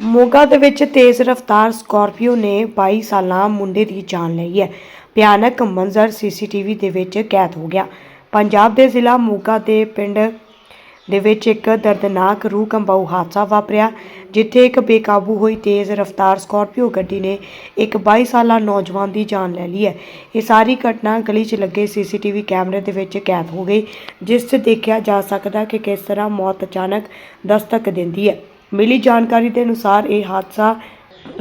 ਮੋਗਾ ਦੇ ਵਿੱਚ ਤੇਜ਼ ਰਫ਼ਤਾਰ ਸਕਾਰਪੀਓ ਨੇ 22 ਸਾਲਾ ਮੁੰਡੇ ਦੀ ਜਾਨ ਲਈ ਹੈ। ਭਿਆਨਕ ਮੰਜ਼ਰ ਸੀਸੀਟੀਵੀ ਦੇ ਵਿੱਚ ਕੈਦ ਹੋ ਗਿਆ। ਪੰਜਾਬ ਦੇ ਜ਼ਿਲ੍ਹਾ ਮੋਗਾ ਦੇ ਪਿੰਡ ਦੇ ਵਿੱਚ ਇੱਕ ਦਰਦਨਾਕ ਰੂਹ ਕੰਬਾਊ ਹਾਦਸਾ ਵਾਪਰਿਆ, ਜਿੱਥੇ ਇੱਕ ਬੇਕਾਬੂ ਹੋਈ ਤੇਜ਼ ਰਫ਼ਤਾਰ ਸਕਾਰਪੀਓ ਗੱਡੀ ਨੇ ਇੱਕ 22 ਸਾਲਾ ਨੌਜਵਾਨ ਦੀ ਜਾਨ ਲੈ ਲਈ ਹੈ। ਇਹ ਸਾਰੀ ਘਟਨਾ ਗਲੀ 'ਚ ਲੱਗੇ ਸੀਸੀਟੀਵੀ ਕੈਮਰੇ ਦੇ ਵਿੱਚ ਕੈਦ ਹੋ ਗਈ, ਜਿਸ 'ਚ ਦੇਖਿਆ ਜਾ ਸਕਦਾ ਕਿ ਕਿਸ ਤਰ੍ਹਾਂ ਮੌਤ ਅਚਾਨਕ ਦਸਤਕ ਦਿੰਦੀ ਹੈ। ਮਿਲੀ ਜਾਣਕਾਰੀ ਦੇ ਅਨੁਸਾਰ ਇਹ ਹਾਦਸਾ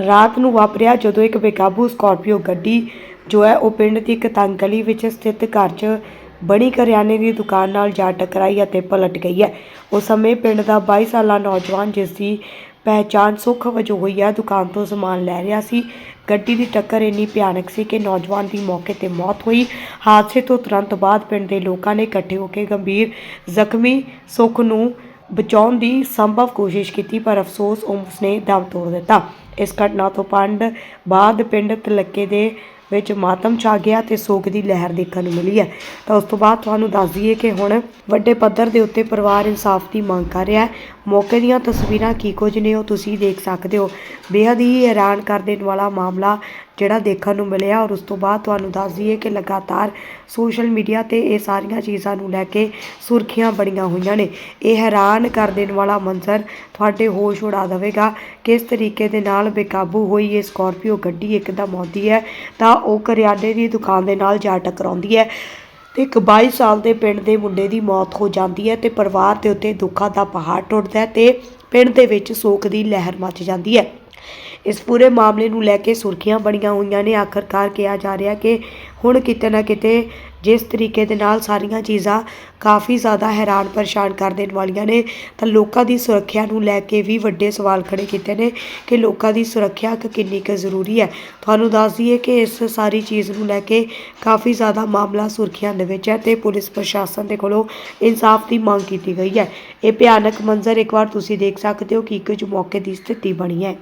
ਰਾਤ ਨੂੰ ਵਾਪਰਿਆ ਜਦੋਂ ਇੱਕ ਬੇਕਾਬੂ ਸਕਾਰਪੀਓ ਗੱਡੀ ਜੋ ਹੈ ਉਹ ਪਿੰਡ ਦੀ ਇੱਕ ਤੰਗ ਗਲੀ ਵਿੱਚ ਸਥਿਤ ਘਰ 'ਚ ਬਣੀ ਕਰਿਆਨੇ ਦੀ ਦੁਕਾਨ ਨਾਲ ਜਾ ਟਕਰਾਈ ਅਤੇ ਪਲਟ ਗਈ ਹੈ। ਉਸ ਸਮੇਂ ਪਿੰਡ ਦਾ 22 ਸਾਲਾ ਨੌਜਵਾਨ ਜਿਸ ਦੀ ਪਹਿਚਾਣ ਸੁੱਖ ਵਜੋਂ ਹੋਈ ਹੈ, ਦੁਕਾਨ ਤੋਂ ਸਮਾਨ ਲੈ ਰਿਹਾ ਸੀ। ਗੱਡੀ ਦੀ ਟੱਕਰ ਇੰਨੀ ਭਿਆਨਕ ਸੀ ਕਿ ਨੌਜਵਾਨ ਦੀ ਮੌਕੇ ਤੇ ਮੌਤ ਹੋਈ। ਹਾਦਸੇ ਤੋਂ ਤੁਰੰਤ ਬਾਅਦ ਪਿੰਡ ਦੇ ਲੋਕਾਂ ਨੇ ਇਕੱਠੇ ਹੋ ਕੇ ਗੰਭੀਰ ਜ਼ਖਮੀ ਸੁੱਖ ਨੂੰ ਬਚਾਉਣ ਦੀ ਸੰਭਵ ਕੋਸ਼ਿਸ਼ ਕੀਤੀ, ਪਰ ਅਫਸੋਸ ਉਸ ਨੇ ਦਮ ਤੋੜ ਦਿੱਤਾ। ਇਸ ਘਟਨਾ ਤੋਂ ਪੰਡ ਬਾਅਦ ਪਿੰਡ ਤਲੱਕੇ ਦੇ ਵਿੱਚ ਮਾਤਮ ਛਾ ਗਿਆ ਤੇ ਸੋਗ ਦੀ ਲਹਿਰ ਦੇਖਣ ਨੂੰ ਮਿਲੀ ਹੈ। ਤਾਂ ਉਸ ਤੋਂ ਬਾਅਦ ਤੁਹਾਨੂੰ ਦੱਸ ਦਈਏ ਕਿ ਹੁਣ ਵੱਡੇ ਪੱਧਰ ਦੇ ਉੱਤੇ ਪਰਿਵਾਰ ਇਨਸਾਫ ਦੀ ਮੰਗ ਕਰ ਰਿਹਾ ਹੈ। ਮੌਕੇ ਦੀਆਂ ਤਸਵੀਰਾਂ ਕੀ ਕੁਝ ਨੇ ਉਹ ਤੁਸੀਂ ਦੇਖ ਸਕਦੇ ਹੋ। ਬੇਹੱਦ ਹੀ ਹੈਰਾਨ ਕਰ ਦੇਣ ਵਾਲਾ ਮਾਮਲਾ ਜਿਹੜਾ ਦੇਖਣ ਨੂੰ ਮਿਲਿਆ ਔਰ ਉਸ ਤੋਂ ਬਾਅਦ ਤੁਹਾਨੂੰ ਦੱਸ ਦਈਏ ਕਿ ਲਗਾਤਾਰ ਸੋਸ਼ਲ ਮੀਡੀਆ ਤੇ ਇਹ ਸਾਰੀਆਂ ਚੀਜ਼ਾਂ ਨੂੰ ਲੈ ਕੇ ਸੁਰਖੀਆਂ ਬੜੀਆਂ ਹੋਈਆਂ ਨੇ। ਇਹ ਹੈਰਾਨ ਕਰ ਦੇਣ ਵਾਲਾ ਮੰਜ਼ਰ ਤੁਹਾਡੇ ਹੋਸ਼ ਉਡਾ ਦੇਵੇਗਾ ਕਿਸ ਤਰੀਕੇ ਦੇ ਨਾਲ ਬੇਕਾਬੂ ਹੋਈ ਇਹ ਸਕਾਰਪੀਓ ਗੱਡੀ ਇੱਕਦਮ ਆਉਂਦੀ ਹੈ ਤਾਂ ਉਹ ਕਰਿਆਨੇ ਦੀ ਦੁਕਾਨ ਦੇ ਨਾਲ ਜਾ ਟਕਰਾਉਂਦੀ ਹੈ। ਤੇ ਇੱਕ 22 ਸਾਲ ਦੇ ਪਿੰਡ ਦੇ ਮੁੰਡੇ ਦੀ ਮੌਤ ਹੋ ਜਾਂਦੀ ਹੈ ਤੇ ਪਰਿਵਾਰ ਦੇ ਉੱਤੇ ਦੁੱਖਾਂ ਦਾ ਪਹਾੜ ਟੁੱਟਦਾ ਹੈ ਤੇ ਪਿੰਡ ਦੇ ਵਿੱਚ ਸੋਗ ਦੀ ਲਹਿਰ ਮੱਚ ਜਾਂਦੀ ਹੈ। ਇਸ ਪੂਰੇ ਮਾਮਲੇ ਨੂੰ ਲੈ ਕੇ ਸੁਰਖੀਆਂ ਬਣੀਆਂ ਹੋਈਆਂ ਨੇ। ਆਖਰਕਾਰ ਕਿਹਾ ਜਾ ਰਿਹਾ ਕਿ ਹੁਣ ਕਿਤੇ ਨਾ ਕਿਤੇ ਜਿਸ ਤਰੀਕੇ ਦੇ ਨਾਲ ਸਾਰੀਆਂ ਚੀਜ਼ਾਂ ਕਾਫੀ ਜ਼ਿਆਦਾ ਹੈਰਾਨ ਪਰੇਸ਼ਾਨ ਕਰ ਦੇਣ ਵਾਲੀਆਂ ਨੇ, ਤਾਂ ਲੋਕਾਂ ਦੀ ਸੁਰੱਖਿਆ ਨੂੰ ਲੈ ਕੇ ਵੀ ਵੱਡੇ ਸਵਾਲ ਖੜੇ ਕੀਤੇ ਨੇ ਕਿ ਲੋਕਾਂ ਦੀ ਸੁਰੱਖਿਆ ਕਿ ਕਿੰਨੀ ਕੁ ਜ਼ਰੂਰੀ ਹੈ। ਤੁਹਾਨੂੰ ਦੱਸ ਦਈਏ ਕਿ ਇਸ ਸਾਰੀ ਚੀਜ਼ ਨੂੰ ਲੈ ਕੇ ਕਾਫੀ ਜ਼ਿਆਦਾ ਮਾਮਲਾ ਸੁਰਖੀਆਂ ਦੇ ਵਿੱਚ ਹੈ ਤੇ ਪੁਲਿਸ ਪ੍ਰਸ਼ਾਸਨ ਦੇ ਕੋਲੋਂ ਇਨਸਾਫ ਦੀ ਮੰਗ ਕੀਤੀ ਗਈ ਹੈ। ਇਹ ਭਿਆਨਕ ਮੰਜ਼ਰ ਇੱਕ ਵਾਰ ਤੁਸੀਂ ਦੇਖ ਸਕਦੇ ਹੋ ਕਿ ਕੁਝ ਮੌਕੇ ਦੀ ਸਥਿਤੀ ਬਣੀ ਹੈ।